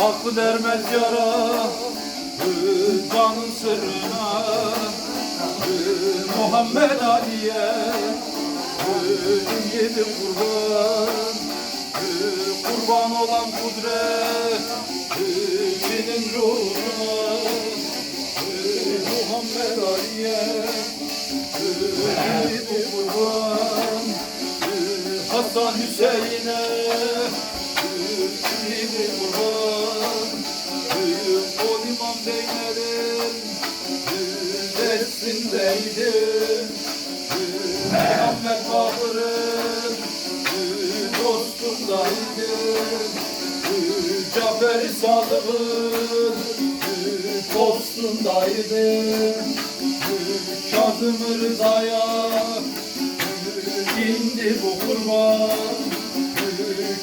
Aklı dermez yara Canın sırrına. Muhammed Ali'ye hı, Yedi kurban. Kurban olan kudret Senin ruhuna Muhammed Ali'ye Yedi kurban Hasan Hüseyin'e Yedi kurban hı, O imam Destindeydi hı, Muhammed Bakır'ın hı, Dostundaydı hı, Cafer Sadık'ın hı, Kazım Rıza'ya. İndi bu kurban.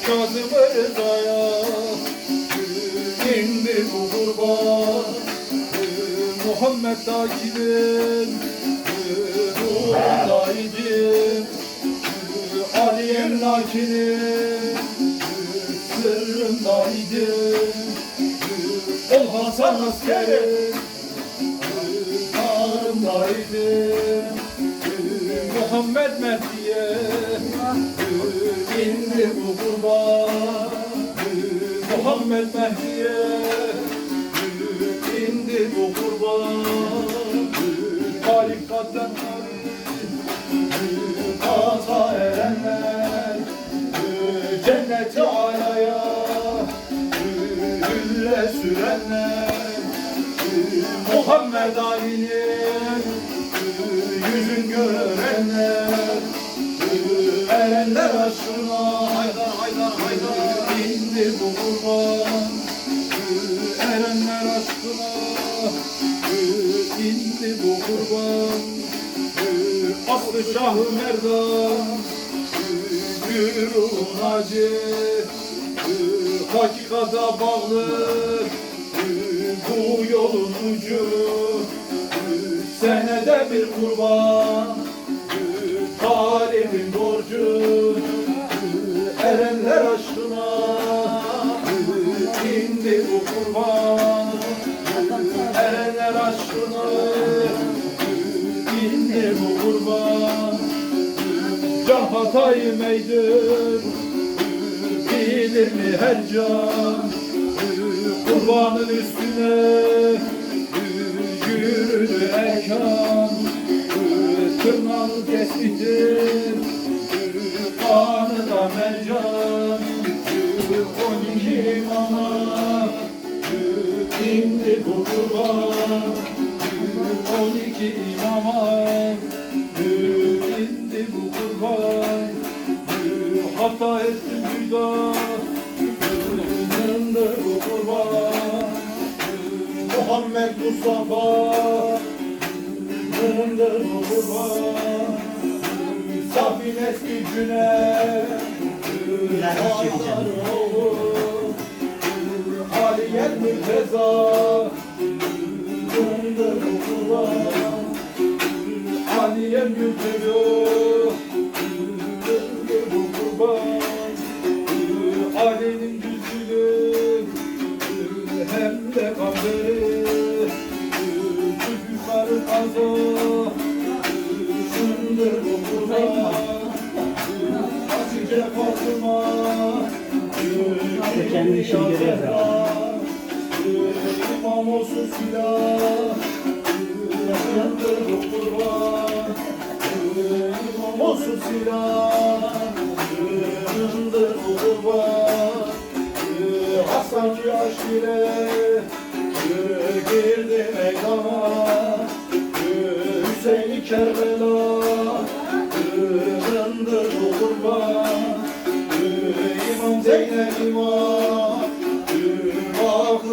Kazım Rıza'ya. İndi bu kurban. Muhammed Takib'in ruhundaydı Ali'nin lakinin Hasan askerin ağrındaydı Muhammed Mehdi'ye. İndi bu kurban Muhammed Mehdi'ye. İndi bu kurban Tarikattan Muhammed Ali'nin yüzün görenler Erenler aşkına. Haydar haydar haydar indi bu kurban Erenler aşkına. İndi bu kurban Aslı Şah-ı Merdan. Gürün acı Hakikata bağlı Bu yolun ucu Senede bir kurban. Talibin borcu Erenler aşkına. İndi bu kurban Erenler aşkına. İndi bu kurban Can meydir Bilir mi her can Kurbanın üstüne Yürüdü erkan Tırnağı kesildir Kanı da mercan On iki imama indi bu kurban On iki imama indi bu kurban Hata ettim cüda Muhammed Mustafa. Bu kurban Safin eski güne Biraz çekeceğim. Aliye Mürteza Yandı bu kurban Aliye Mürteza Hasan ki aşire Girdi meydana Hüseyin Kerbela bu kurban İmam Zeynep İmam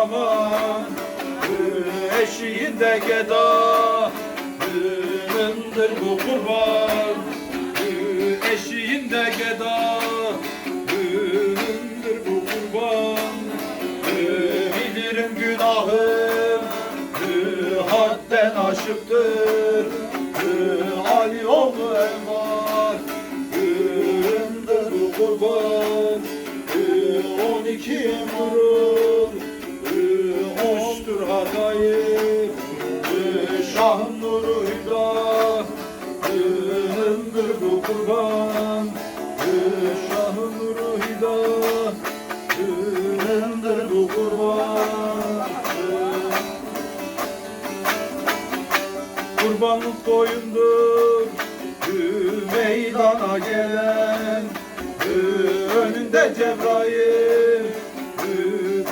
Naki eşiğinde geda. Günündür bu kurban Eşiğinde geda. Günündür bu kurban Bilirim günahım Hadden aşıktır. Ali oğlu Elmar meydana gelen Önünde Cebrail.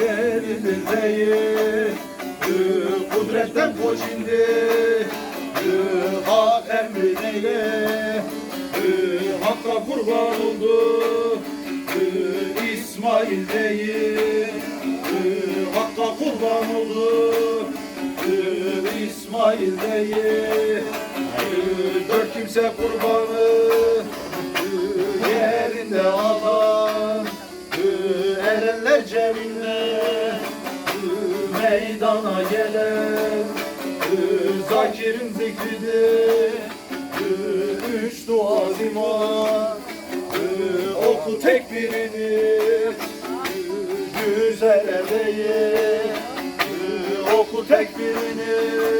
Delidir değil Kudretten koş indi. Hak emrineyle Hakka kurban oldu. İsmail değil Hakka kurban oldu. İsmail değil Dört kimse kurbanı Yerinde alan Erenler cebinde Meydana gelen Zakir'in zikridir. Üç dua diman Oku tekbirini Güzel değil Oku tekbirini Güzel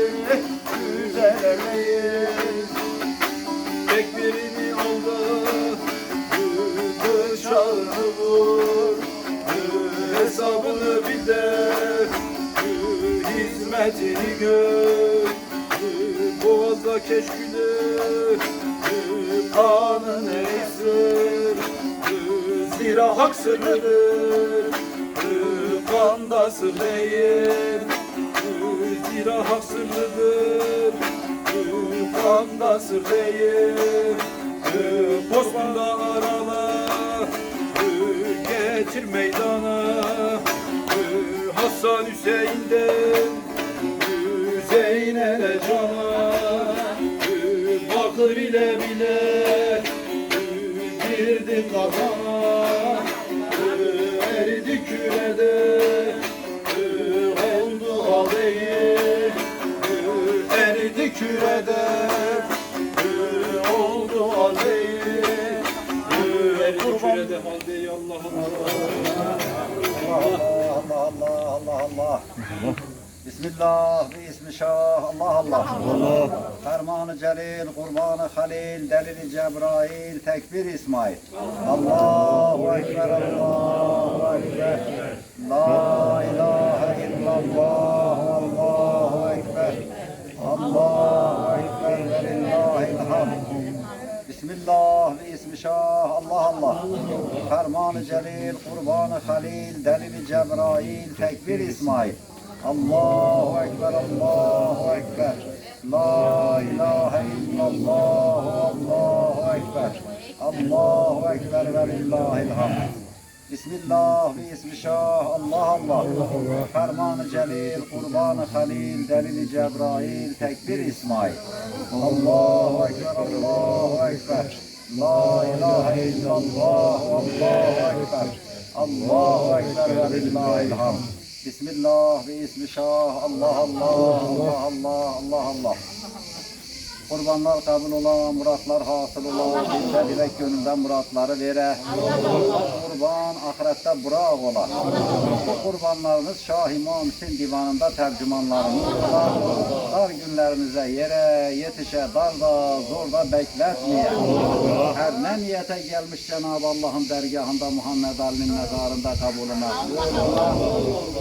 Hesabını bil de Hizmetini gör. Boğazda keşkülü Kanın eğsir Zira hak sırrıdır Kanda sır Zira hak sırrıdır Kanda sır değil. Bozkır'da arala Getir meydana. Hasan Hüseyin'den Zeynel'e cana. Bakır ile bile Girdi kafana. Eridi kürede Oldu değil Eridi kürede Allah. Bismillah ve ismi şah Allah Allah. Allah. Fermanı celil, kurbanı halil, delili Cebrail, tekbir İsmail. Allahu Ekber, Allahu Ekber. La ilahe illallah, Allahu Ekber. Allahu Ekber ve lillahil hamd. Bismillah ve şah Allah Allah. Fermanı celil, kurbanı halil, delili Cebrail, tekbir İsmail. Allahu Ekber, Allahu Ekber. La ilahe illallah, Allahu Ekber. Allahu Ekber ve lillahil hamd. Bismillah ve ismi şah Allah Allah. Fermanı celil, kurbanı halil, delili Cebrail, tekbir İsmail. Allahu Ekber, Allahu Ekber. La ilahe illallah, Allahu Ekber. Allahu Ekber ve lillahil hamd. Bismillah ve ismi şah Allah Allah, Allah Allah, Allah Allah. Kurbanlar kabul ola, muratlar hasıl ola, dilde dilek gönülden muratları vere. Kurban ahirette burak ola. Bu kurbanlarınız Şah İmam divanında tercümanlarımız ola. Dar günlerinize yere yetişe darda zorda bekletmeye. Her ne niyete gelmiş Cenab-ı Allah'ın dergahında Muhammed Ali'nin mezarında kabulüne.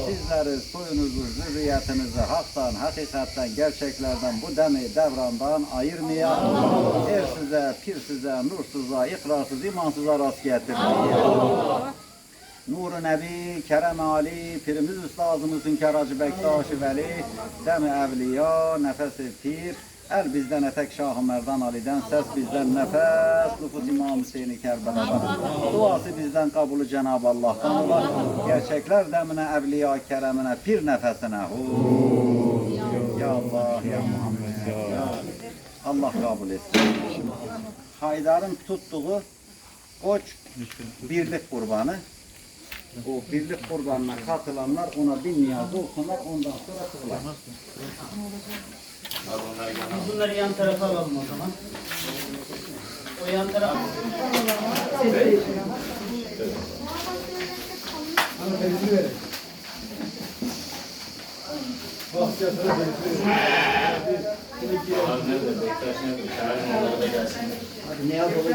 Sizleri, soyunuzu, zürriyetinizi haktan, hakikatten, gerçeklerden, bu demi devrandan ayırmaya, ersize, pirsize, nursuza, ikrarsız, imansıza rast getirmeye. Nur-u Nebi, Kerem Ali, Pirimiz Üstazımız Hünkar Hacı Bektaş-ı Veli, Dem-i Evliya, Nefes-i Pir, El bizden etek Şah-ı Merdan Ali'den, ses bizden nefes, nüfus İmam Hüseyin-i Kerbela'dan. Duası bizden kabulü Cenab-ı Allah'tan ola. Gerçekler demine, evliya keremine, pir nefesine. Hu. Ya Allah ya Muhammed ya. Allah kabul etsin. Haydar'ın tuttuğu koç birlik kurbanı. O birlik kurbanına katılanlar ona bin niyaz olsunlar ondan sonra kılar. Biz bunları yan tarafa alalım o zaman. O yan tarafa. Hadi ne yapalım?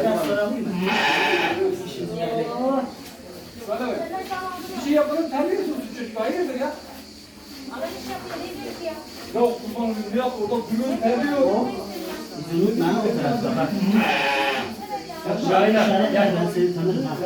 Biraz soralım mı? Bana bak. Bir şey yapalım terliyorsunuz çocuk. Hayırdır ya? Ya kurban ne yap orada gülün terliyor. Bizi unutma ha o tarafta bak. Şahin ben seni tanırım ha.